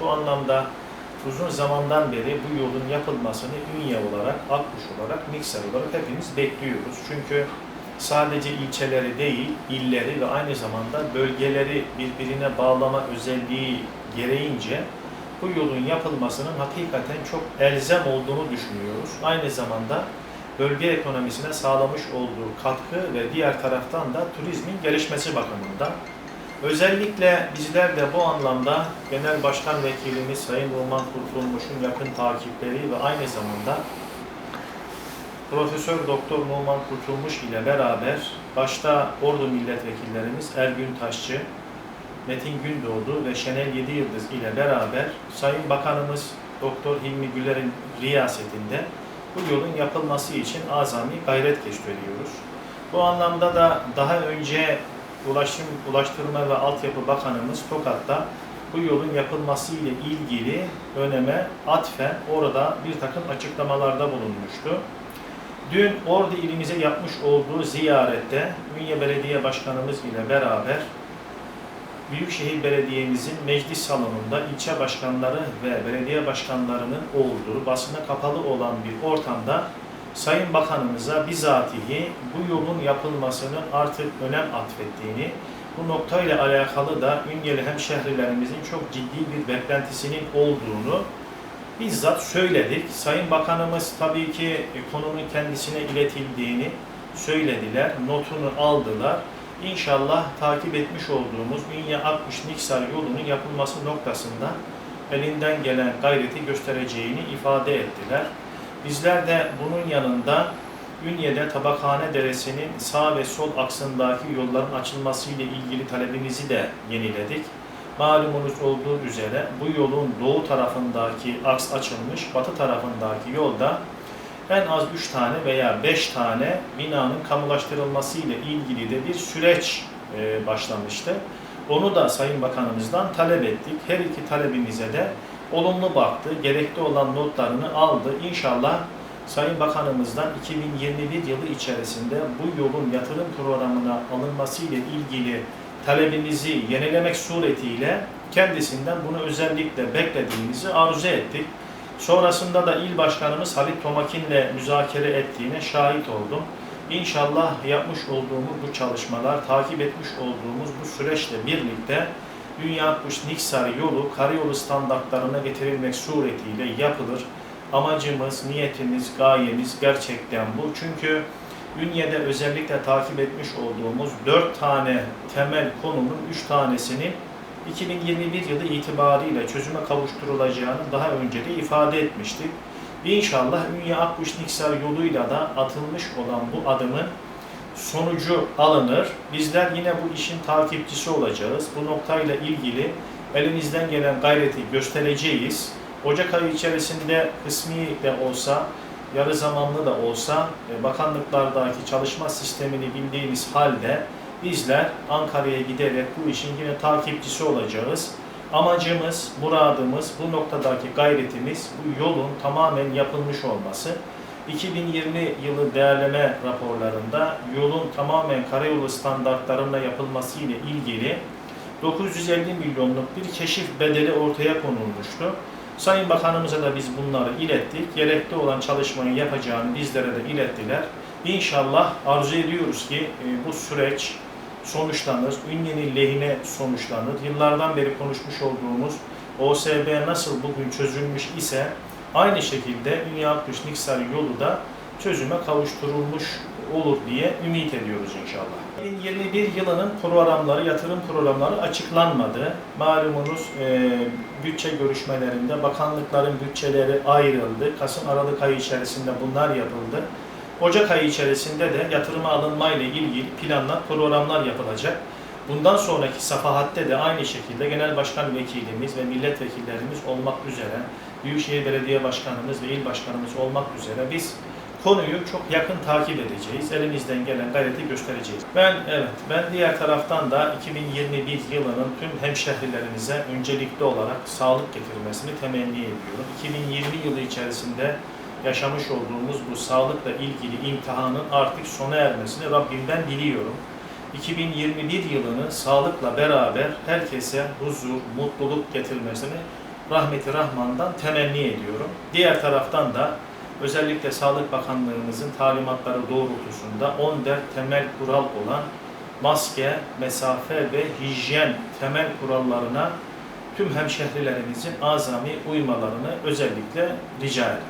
Bu anlamda uzun zamandan beri bu yolun yapılmasını Ünye olarak, Akkuş olarak, Mikser olarak hepimiz bekliyoruz. Çünkü sadece ilçeleri değil, illeri ve aynı zamanda bölgeleri birbirine bağlama özelliği gereğince bu yolun yapılmasının hakikaten çok elzem olduğunu düşünüyoruz. Aynı zamanda bölge ekonomisine sağlamış olduğu katkı ve diğer taraftan da turizmin gelişmesi bakımından Özellikle bizler de bu anlamda Genel Başkan Vekilimiz Sayın Numan Kurtulmuş'un yakın takipleri ve aynı zamanda Profesör Doktor Numan Kurtulmuş ile beraber başta Ordu milletvekillerimiz Ergün Taşçı, Metin Gündoğdu ve Şenel Yedi Yıldız ile beraber Sayın Bakanımız Doktor Hilmi Güler'in riyasetinde bu yolun yapılması için azami gayret gösteriyoruz. Bu anlamda da daha önce Ulaşım, Ulaştırma ve Altyapı Bakanımız Tokat'ta bu yolun yapılması ile ilgili öneme atfen orada bir takım açıklamalarda bulunmuştu. Dün Ordu ilimize yapmış olduğu ziyarette Ünye Belediye Başkanımız ile beraber Büyükşehir Belediye'mizin meclis salonunda ilçe başkanları ve belediye başkanlarının olduğu basına kapalı olan bir ortamda Sayın Bakanımıza bizatihi bu yolun yapılmasının artık önem atfettiğini, bu noktayla alakalı da Ünyeli hemşehrilerimizin çok ciddi bir beklentisinin olduğunu bizzat söyledik. Sayın Bakanımız tabii ki konunun kendisine iletildiğini söylediler, notunu aldılar. İnşallah takip etmiş olduğumuz Ünye 60 Niksar yolunun yapılması noktasında elinden gelen gayreti göstereceğini ifade ettiler. Bizler de bunun yanında Ünye'de Tabakhane Deresi'nin sağ ve sol aksındaki yolların açılması ile ilgili talebimizi de yeniledik. Malumunuz olduğu üzere bu yolun doğu tarafındaki aks açılmış, batı tarafındaki yolda en az 3 tane veya 5 tane binanın kamulaştırılması ile ilgili de bir süreç e, başlamıştı. Onu da Sayın Bakanımızdan talep ettik. Her iki talebimize de olumlu baktı, gerekli olan notlarını aldı. İnşallah Sayın Bakanımızdan 2021 yılı içerisinde bu yolun yatırım programına alınması ile ilgili talebimizi yenilemek suretiyle kendisinden bunu özellikle beklediğimizi arzu ettik. Sonrasında da il başkanımız Halit Tomakin'le müzakere ettiğine şahit oldum. İnşallah yapmış olduğumuz bu çalışmalar, takip etmiş olduğumuz bu süreçle birlikte Dünya 60 Niksar yolu karayolu standartlarına getirilmek suretiyle yapılır. Amacımız, niyetimiz, gayemiz gerçekten bu. Çünkü Ünye'de özellikle takip etmiş olduğumuz 4 tane temel konunun 3 tanesinin 2021 yılı itibariyle çözüme kavuşturulacağını daha önce de ifade etmiştik. İnşallah Ünye Akkuş Niksar yoluyla da atılmış olan bu adımın sonucu alınır. Bizler yine bu işin takipçisi olacağız. Bu noktayla ilgili elimizden gelen gayreti göstereceğiz. Ocak ayı içerisinde kısmi de olsa, yarı zamanlı da olsa e, bakanlıklardaki çalışma sistemini bildiğimiz halde bizler Ankara'ya giderek bu işin yine takipçisi olacağız. Amacımız, muradımız, bu noktadaki gayretimiz bu yolun tamamen yapılmış olması. 2020 yılı değerleme raporlarında yolun tamamen karayolu standartlarına yapılması ile ilgili 950 milyonluk bir keşif bedeli ortaya konulmuştu. Sayın Bakanımıza da biz bunları ilettik. Gerekli olan çalışmayı yapacağını bizlere de ilettiler. İnşallah arzu ediyoruz ki e, bu süreç sonuçlanır, Ünye'nin lehine sonuçlanır. Yıllardan beri konuşmuş olduğumuz OSB nasıl bugün çözülmüş ise aynı şekilde Ünye Akkuş Niksar yolu da çözüme kavuşturulmuş olur diye ümit ediyoruz inşallah. 2021 yılının programları, yatırım programları açıklanmadı. Malumunuz e, bütçe görüşmelerinde bakanlıkların bütçeleri ayrıldı. Kasım-Aralık ayı içerisinde bunlar yapıldı. Ocak ayı içerisinde de yatırıma alınma ile ilgili planlar, programlar yapılacak. Bundan sonraki safahatte de aynı şekilde Genel Başkan Vekilimiz ve milletvekillerimiz olmak üzere, Büyükşehir Belediye Başkanımız ve il Başkanımız olmak üzere biz konuyu çok yakın takip edeceğiz. Elimizden gelen gayreti göstereceğiz. Ben evet, ben diğer taraftan da 2021 yılının tüm hemşehrilerimize öncelikli olarak sağlık getirmesini temenni ediyorum. 2020 yılı içerisinde yaşamış olduğumuz bu sağlıkla ilgili imtihanın artık sona ermesini Rabbimden diliyorum. 2021 yılını sağlıkla beraber herkese huzur, mutluluk getirmesini rahmeti rahmandan temenni ediyorum. Diğer taraftan da özellikle Sağlık Bakanlığımızın talimatları doğrultusunda 14 temel kural olan maske, mesafe ve hijyen temel kurallarına tüm hemşehrilerimizin azami uymalarını özellikle rica ediyorum.